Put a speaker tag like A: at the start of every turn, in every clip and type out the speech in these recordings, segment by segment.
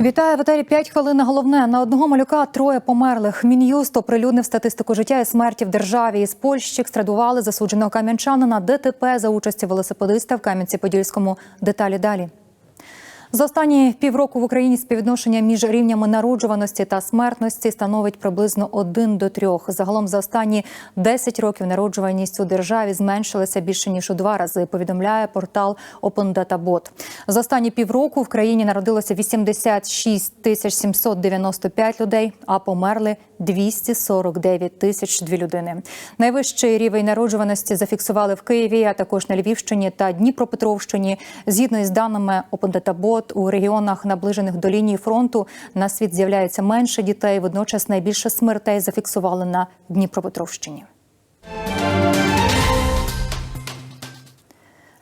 A: Вітаю в етері 5 хвилин на головне. На одного малюка троє померлих. Мін'юст оприлюднив статистику життя і смерті в державі. Із Польщі екстрадували засудженого кам'янчанина ДТП за участі велосипедиста в Кам'янці-Подільському. Деталі далі. За останні півроку в Україні співвідношення між рівнями народжуваності та смертності становить приблизно 1 до 3. Загалом за останні 10 років народжуваність у державі зменшилася більше ніж у два рази. Повідомляє портал Open Data Bot. За останні півроку в країні народилося 86 тисяч 795 людей, а померли 249 тисяч дві людини. Найвищий рівень народжуваності зафіксували в Києві, а також на Львівщині та Дніпропетровщині. Згідно із даними Open Data у регіонах, наближених до лінії фронту, на світ з'являється менше дітей. Водночас найбільше смертей зафіксували на Дніпропетровщині.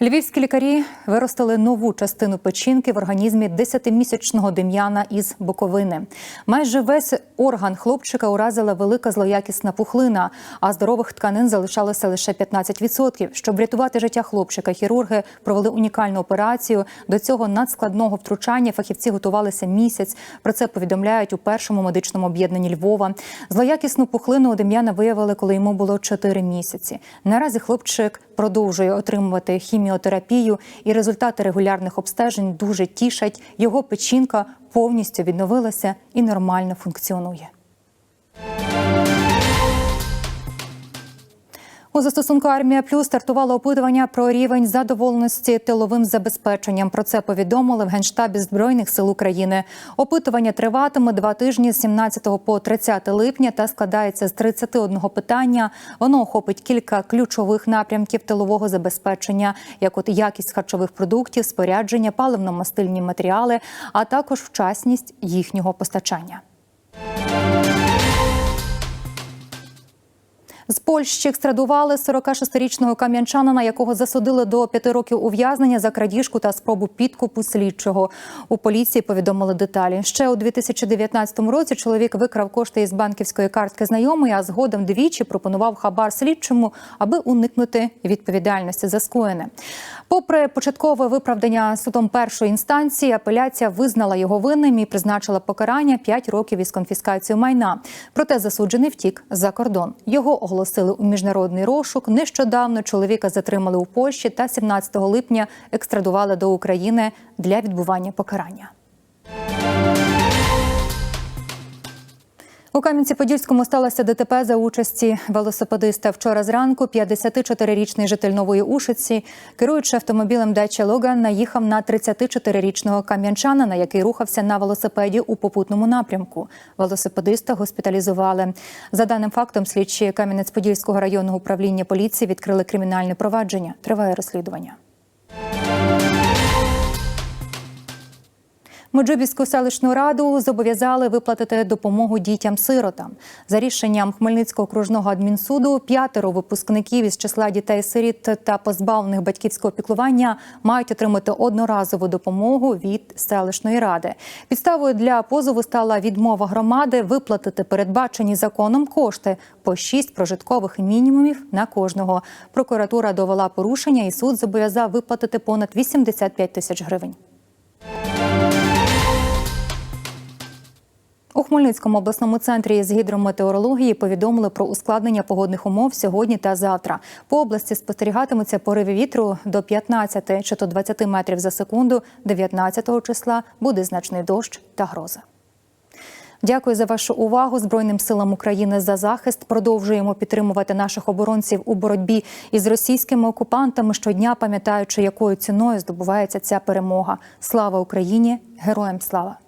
A: Львівські лікарі виростили нову частину печінки в організмі 10-місячного Дем'яна із Буковини. Майже весь орган хлопчика уразила велика злоякісна пухлина, а здорових тканин залишалося лише 15%. Щоб врятувати життя хлопчика, хірурги провели унікальну операцію. До цього надскладного втручання фахівці готувалися місяць. Про це повідомляють у першому медичному об'єднанні Львова. Злоякісну пухлину у Дем'яна виявили, коли йому було 4 місяці. Наразі хлопчик продовжує отримувати хіміотерапію, і результати регулярних обстежень дуже тішать. Його печінка повністю відновилася і нормально функціонує. У застосунку Армія Плюс стартувало опитування про рівень задоволеності тиловим забезпеченням. Про це повідомили в генштабі збройних сил України. Опитування триватиме два тижні з 17 по 30 липня та складається з 31 питання. Воно охопить кілька ключових напрямків тилового забезпечення, як от якість харчових продуктів, спорядження, паливно-мастильні матеріали, а також вчасність їхнього постачання. З Польщі екстрадували 46-річного кам'янчанина, якого засудили до п'яти років ув'язнення за крадіжку та спробу підкупу слідчого. У поліції повідомили деталі. Ще у 2019 році чоловік викрав кошти із банківської картки знайомої, а згодом двічі пропонував хабар слідчому, аби уникнути відповідальності за скоєне. Попри початкове виправдання судом першої інстанції, апеляція визнала його винним і призначила покарання 5 років із конфіскацією майна. Проте засуджений втік за кордон. Його оголосили у міжнародний розшук. Нещодавно чоловіка затримали у Польщі та 17 липня екстрадували до України для відбування покарання. У Кам'янці-Подільському сталося ДТП за участі велосипедиста. Вчора зранку 54-річний житель Нової Ушиці, керуючи автомобілем Дача Логан, наїхав на 34-річного кам'янчанина, який рухався на велосипеді у попутному напрямку. Велосипедиста госпіталізували. За даним фактом, слідчі Кам'янець-Подільського районного управління поліції відкрили кримінальне провадження. Триває розслідування. Меджибіську селищну раду зобов'язали виплатити допомогу дітям-сиротам. За рішенням Хмельницького окружного адмінсуду п'ятеро випускників із числа дітей-сиріт та позбавлених батьківського піклування мають отримати одноразову допомогу від селищної ради. Підставою для позову стала відмова громади виплатити передбачені законом кошти по шість прожиткових мінімумів на кожного. Прокуратура довела порушення, і суд зобов'язав виплатити понад 85 тисяч гривень. У Хмельницькому обласному центрі з гідрометеорології повідомили про ускладнення погодних умов сьогодні та завтра. По області спостерігатимуться пориви вітру до 15 чи то 20 метрів за секунду. 19 числа буде значний дощ та гроза. Дякую за вашу увагу Збройним силам України за захист. Продовжуємо підтримувати наших оборонців у боротьбі із російськими окупантами щодня, пам'ятаючи, якою ціною здобувається ця перемога. Слава Україні! Героям слава!